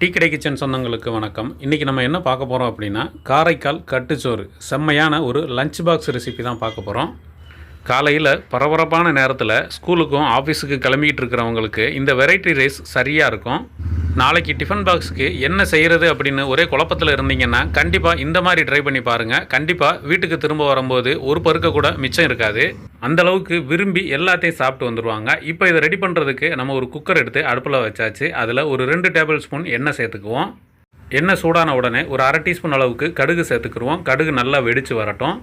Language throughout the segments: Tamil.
டீ கடை கிச்சன் சொந்தங்களுக்கு வணக்கம். இன்றைக்கி நம்ம என்ன பார்க்க போகிறோம் அப்படின்னா காரைக்கால் கட்டுச்சோறு. செம்மையான ஒரு லஞ்ச் பாக்ஸ் ரெசிபி தான் பார்க்க போகிறோம் காலையில் பரபரப்பான நேரத்தில் ஸ்கூலுக்கும் ஆஃபீஸுக்கு கிளம்பிக்கிட்டு இருக்கிறவங்களுக்கு இந்த வெரைட்டி ரைஸ் சரியாக இருக்கும். நாளைக்கு டிஃபன் பாக்ஸுக்கு என்ன செய்கிறது அப்படின்னு ஒரே குழப்பத்தில் இருந்தீங்கன்னா கண்டிப்பாக இந்த மாதிரி ட்ரை பண்ணி பாருங்கள் கண்டிப்பாக வீட்டுக்கு திரும்ப வரும்போது ஒரு பருக்க கூட மிச்சம் இருக்காது. அந்த அளவுக்கு விரும்பி எல்லாத்தையும் சாப்பிட்டு வந்துடுவாங்க இப்போ இதை ரெடி பண்ணுறதுக்கு நம்ம ஒரு குக்கர் எடுத்து அடுப்பில் வச்சாச்சு. அதில் ஒரு ரெண்டு டேபிள் ஸ்பூன் எண்ணெய் சேர்த்துக்குவோம். எண்ணெய் சூடான உடனே ஒரு அரை டீஸ்பூன் அளவுக்கு கடுகு சேர்த்துக்குருவோம். கடுகு நல்லா வெடித்து வரட்டும்.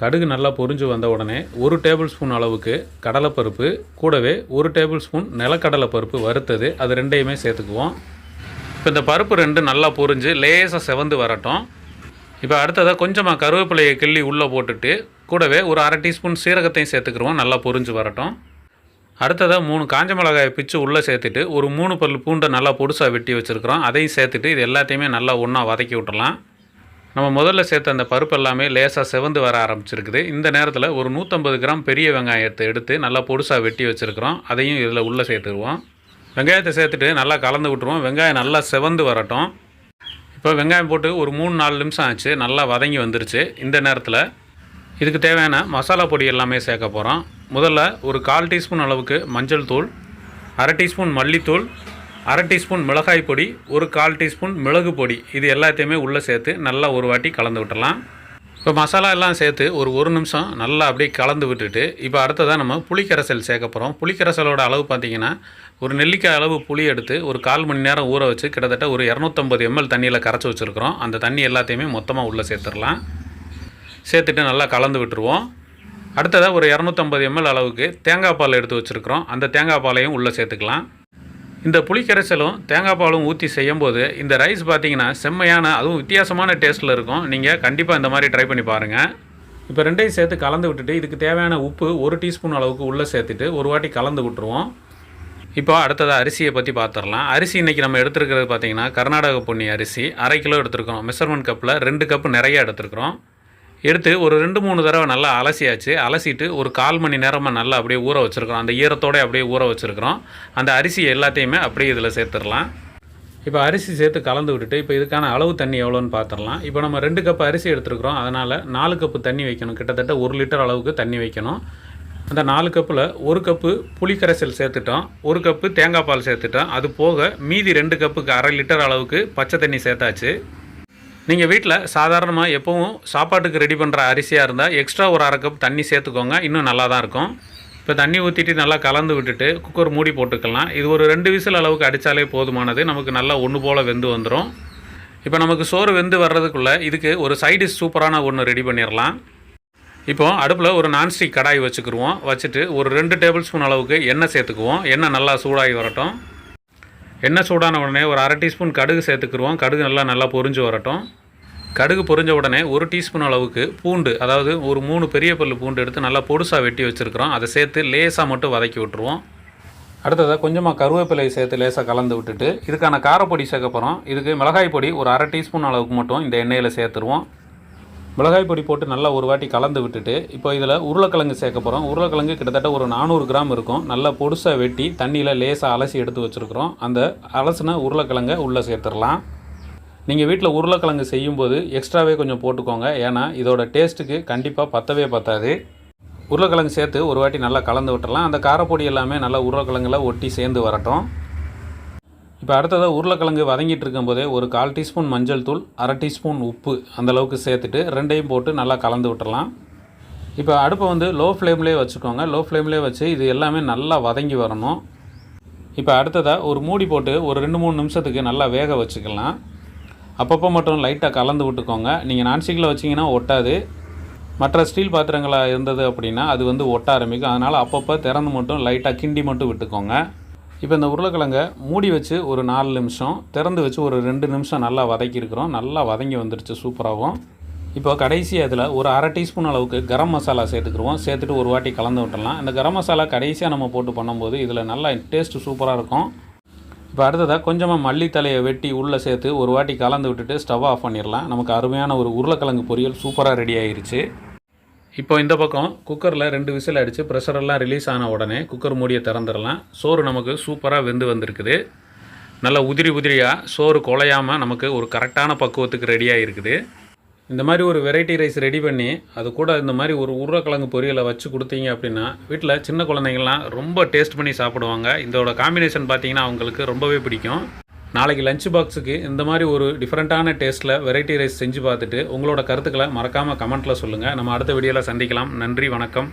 கடுகு நல்லா பொரிஞ்சு வந்த உடனே ஒரு டேபிள் ஸ்பூன் அளவுக்கு கடலைப்பருப்பு கூடவே ஒரு டேபிள் ஸ்பூன் நிலக்கடலை பருப்பு வறுத்தது. அது ரெண்டையுமே சேர்த்துக்குவோம். இப்போ இந்த பருப்பு ரெண்டு நல்லா பொரிஞ்சு லேசாக செவந்து வரட்டும். இப்போ அடுத்ததாக கொஞ்சமாக கருவேப்பிலையை கிள்ளி உள்ளே போட்டுட்டு கூடவே ஒரு அரை டீஸ்பூன் சீரகத்தையும் சேர்த்துக்குருவோம். நல்லா பொரிஞ்சு வரட்டும். அடுத்ததாக மூணு காஞ்ச மிளகாயை பிச்சு உள்ளே சேர்த்துட்டு ஒரு மூணு பல் பூண்டை நல்லா பொடுசாக வெட்டி வச்சுருக்குறோம். அதையும் சேர்த்துட்டு இது எல்லாத்தையுமே நல்லா ஒன்றா வதக்கி விட்டுலாம் நம்ம முதல்ல சேர்த்த அந்த பருப்பு எல்லாமே லேசாக செவந்து வர ஆரம்பிச்சிருக்குது. இந்த நேரத்தில் ஒரு நூற்றம்பது கிராம் பெரிய வெங்காயத்தை எடுத்து நல்லா பொடுசாக வெட்டி வச்சுருக்கிறோம். அதையும் இதில் உள்ளே சேர்த்துருவோம். வெங்காயத்தை சேர்த்துட்டு நல்லா கலந்து விட்டுருவோம். வெங்காயம் நல்லா செவந்து வரட்டும். இப்போ வெங்காயம் போட்டு ஒரு மூணு நாலு நிமிஷம் ஆச்சு. நல்லா வதங்கி வந்துருச்சு. இந்த நேரத்தில் இதுக்கு தேவையான மசாலா பொடி எல்லாமே சேர்க்க போகிறோம் முதல்ல ஒரு கால் டீஸ்பூன் அளவுக்கு மஞ்சள் தூள் அரை டீஸ்பூன் மல்லித்தூள் அரை டீஸ்பூன் மிளகாய் பொடி ஒரு கால் டீஸ்பூன் மிளகு பொடி. இது எல்லாத்தையுமே உள்ளே சேர்த்து நல்லா ஒரு வாட்டி கலந்து விட்டுடலாம். இப்போ மசாலா எல்லாம் சேர்த்து ஒரு ஒரு நிமிஷம் நல்லா அப்படியே கலந்து விட்டுட்டு இப்போ அடுத்ததாக நம்ம புளிக்கரைசல் சேர்க்க போகிறோம் புளிக்கரைசலோட அளவு பார்த்தீங்கன்னா ஒரு நெல்லிக்காய் அளவு புளி எடுத்து ஒரு கால் மணி நேரம் ஊற வச்சு கிட்டத்தட்ட ஒரு இரநூத்தம்பது எம்எல் தண்ணியில் கரைச்சி வச்சுருக்கிறோம். அந்த தண்ணி எல்லாத்தையுமே மொத்தமாக உள்ளே சேர்த்துடலாம். சேர்த்துட்டு நல்லா கலந்து விட்டுருவோம். அடுத்ததாக ஒரு இரநூத்தம்பது எம்எல் அளவுக்கு தேங்காய் பால் எடுத்து வச்சுருக்கிறோம். அந்த தேங்காய் பாலையும் உள்ளே சேர்த்துக்கலாம். இந்த புளிக்கரைசலும் தேங்காய் பாலும் ஊற்றி செய்யும்போது இந்த ரைஸ் பார்த்தீங்கன்னா செம்மையான அதுவும் வித்தியாசமான டேஸ்ட்டில் இருக்கும். நீங்கள் கண்டிப்பாக இந்த மாதிரி ட்ரை பண்ணி பாருங்கள் இப்போ ரெண்டையும் சேர்த்து கலந்து விட்டுட்டு இதுக்கு தேவையான உப்பு ஒரு டீஸ்பூன் அளவுக்கு உள்ளே சேர்த்துட்டு ஒரு வாட்டி கலந்து விட்டுருவோம். இப்போ அடுத்ததாக அரிசியை பற்றி பார்த்துடலாம் அரிசி இன்றைக்கி நம்ம எடுத்துருக்கிறது பார்த்தீங்கன்னா கர்நாடக பொன்னி அரிசி. அரை கிலோ எடுத்துருக்கோம். மெஷர்மெண்ட் கப்பில் ரெண்டு கப்பு நிறைய எடுத்துருக்குறோம். எடுத்து ஒரு ரெண்டு மூணு தடவை நல்லா அலசியாச்சு. அலசிட்டு ஒரு கால் மணி நேரமாக நல்லா அப்படியே ஊற வச்சுருக்கிறோம். அந்த ஈரத்தோட அப்படியே ஊற வச்சுருக்கிறோம். அந்த அரிசி எல்லாத்தையுமே அப்படியே இதில் சேர்த்துடலாம். இப்போ அரிசி சேர்த்து கலந்து விட்டுட்டு இப்போ இதுக்கான அளவு தண்ணி எவ்வளோன்னு பார்த்துடலாம் இப்போ நம்ம ரெண்டு கப் அரிசி எடுத்துருக்குறோம். அதனால் நாலு கப்பு தண்ணி வைக்கணும். கிட்டத்தட்ட ஒரு லிட்டர் அளவுக்கு தண்ணி வைக்கணும். அந்த நாலு கப்பில் ஒரு கப்பு புளிக்கரைசல் சேர்த்துட்டோம். ஒரு கப்பு தேங்காய் பால் சேர்த்துட்டோம். அது போக மீதி ரெண்டு கப்புக்கு அரை லிட்டர் அளவுக்கு பச்சை தண்ணி சேர்த்தாச்சு. நீங்கள் வீட்டில் சாதாரணமாக எப்போவும் சாப்பாட்டுக்கு ரெடி பண்ணுற அரிசியாக இருந்தால் எக்ஸ்ட்ரா ஒரு அரை கப் தண்ணி சேர்த்துக்கோங்க. இன்னும் நல்லா தான் இருக்கும். இப்போ தண்ணி ஊற்றிட்டு நல்லா கலந்து விட்டுட்டு குக்கர் மூடி போட்டுக்கலாம். இது ஒரு ரெண்டு விசில் அளவுக்கு அடித்தாலே போதுமானது. நமக்கு நல்லா ஒன்று போல் வெந்து வந்துடும் இப்போ நமக்கு சோறு வெந்து வர்றதுக்குள்ளே இதுக்கு ஒரு சைடிஷ் சூப்பரான ஒன்று ரெடி பண்ணிடலாம் இப்போ அடுப்பில் ஒரு நான்ஸ்டிக் கடாய் வச்சுக்கிருவோம். வச்சுட்டு ஒரு ரெண்டு டேபிள் ஸ்பூன் அளவுக்கு எண்ணெய் சேர்த்துக்குவோம். எண்ணெய் நல்லா சூடாகி வரட்டும். எண்ணெய் சூடான உடனே ஒரு அரை டீஸ்பூன் கடுகு சேர்த்துக்குருவோம். கடுகு நல்லா நல்லா பொரிஞ்சு வரட்டும். கடுகு பொரிஞ்ச உடனே ஒரு டீஸ்பூன் அளவுக்கு பூண்டு அதாவது ஒரு மூணு பெரிய பல்லு பூண்டு எடுத்து நல்லா பொடுசாக வெட்டி வச்சுருக்கிறோம். அதை சேர்த்து லேசாக மட்டும் வதக்கி விட்டுருவோம். அடுத்ததாக கொஞ்சமாக கருவேப்பிலை சேர்த்து லேசாக கலந்து விட்டுட்டு இதுக்கான காரப்பொடி சேர்க்க போகிறோம் இதுக்கு மிளகாய் பொடி ஒரு அரை டீஸ்பூன் அளவுக்கு மட்டும் இந்த எண்ணெயில் சேர்த்துருவோம். மிளகாய் பொடி போட்டு நல்லா ஒரு வாட்டி கலந்து விட்டுட்டு இப்போ இதில் உருளைக்கிழங்கு சேர்க்க போகிறோம் உருளைக்கிழங்கு கிட்டத்தட்ட ஒரு நானூறு கிராம் இருக்கும். நல்லா பொடுசாக வெட்டி தண்ணியில் லேசாக அலசி எடுத்து வச்சுருக்குறோம். அந்த அலசின உருளைக்கிழங்கை உள்ளே சேர்த்துடலாம். நீங்கள் வீட்டில் உருளைக்கிழங்கு செய்யும்போது எக்ஸ்ட்ராவே கொஞ்சம் போட்டுக்கோங்க. ஏன்னா இதோட டேஸ்ட்டுக்கு கண்டிப்பாக பத்தவே பத்தாது. உருளைக்கிழங்கு சேர்த்து ஒரு வாட்டி நல்லா கலந்து விட்டுறலாம் அந்த காரப்பொடி எல்லாமே நல்லா உருளைக்கிழங்குல ஒட்டி சேர்ந்து வரட்டும். இப்போ அடுத்ததாக உருளைக்கிழங்கு வதங்கிட்டு இருக்கும்போதே ஒரு கால் டீஸ்பூன் மஞ்சள் தூள் அரை டீஸ்பூன் உப்பு அந்த அளவுக்கு சேர்த்துட்டு ரெண்டையும் போட்டு நல்லா கலந்து விட்டுறலாம். இப்போ அடுப்பை வந்து லோ ஃப்ளேம்லேயே வச்சுக்கோங்க. லோ ஃப்ளேம்லேயே வச்சு இது எல்லாமே நல்லா வதங்கி வரணும். இப்போ அடுத்ததாக ஒரு மூடி போட்டு ஒரு ரெண்டு மூணு நிமிஷத்துக்கு நல்லா வேக வச்சுக்கலாம். அப்பப்போ மட்டும் லைட்டாக கலந்து விட்டுக்கோங்க. நீங்கள் நான்ஸ்டிக்கில் வச்சிங்கன்னா ஒட்டாது. மற்ற ஸ்டீல் பாத்திரங்களாக இருந்தது அப்படின்னா அது வந்து ஒட்ட ஆரம்பிக்கும். அதனால் அப்பப்போ திறந்து மட்டும் லைட்டாக கிண்டி மட்டும் விட்டுக்கோங்க. இப்போ இந்த உருளைக்கிழங்கை மூடி வச்சு ஒரு நாலு நிமிஷம் திறந்து வச்சு ஒரு ரெண்டு நிமிஷம் நல்லா வதக்கியிருக்கிறோம். நல்லா வதங்கி வந்துடுச்சு சூப்பராகவும். இப்போ கடைசி அதில் ஒரு அரை டீஸ்பூன் அளவுக்கு கரம் மசாலா சேர்த்துக்குருவோம். சேர்த்துட்டு ஒரு வாட்டி கலந்து விட்டுடலாம். இந்த கரம் மசாலா கடைசியாக நம்ம போட்டு பண்ணும்போது இதில் நல்லா டேஸ்ட்டு சூப்பராக இருக்கும். இப்போ அடுத்ததாக கொஞ்சமாக மல்லித்தலையை வெட்டி உள்ளே சேர்த்து ஒரு வாட்டி கலந்து விட்டுட்டு ஸ்டவ் ஆஃப் பண்ணிடலாம். நமக்கு அருமையான ஒரு உருளைக்கிழங்கு பொரியல் சூப்பராக ரெடி ஆயிடுச்சு இப்போ இந்த பக்கம் குக்கரில் ரெண்டு விசில் அடித்து ப்ரெஷரெல்லாம் ரிலீஸ் ஆன உடனே குக்கர் மூடியை திறந்துடலாம். சோறு நமக்கு சூப்பராக வெந்து வந்திருக்குது. நல்ல உதிரி உதிரியாக சோறு குலையாமல் நமக்கு ஒரு கரெக்டான பக்குவத்துக்கு ரெடியாக இருக்குது இந்த மாதிரி ஒரு வெரைட்டி ரைஸ் ரெடி பண்ணி அது கூட இந்த மாதிரி ஒரு உருளைக்கிழங்கு பொரியலை வச்சு கொடுத்தீங்க அப்படின்னா வீட்டில் சின்ன குழந்தைங்கள்லாம் ரொம்ப டேஸ்ட் பண்ணி சாப்பிடுவாங்க. இதோட காம்பினேஷன் பார்த்தீங்கன்னா அவங்களுக்கு ரொம்பவே பிடிக்கும். நாளைக்கு லஞ்ச் பாக்ஸுக்கு இந்த மாதிரி ஒரு டிஃப்ரெண்ட்டான டேஸ்ட்டில் வெரைட்டி ரைஸ் செஞ்சு பார்த்துட்டு உங்களோட கருத்துக்களை மறக்காமல் கமெண்ட்டில் சொல்லுங்கள் நம்ம அடுத்த வீடியோவில் சந்திக்கலாம். நன்றி வணக்கம்.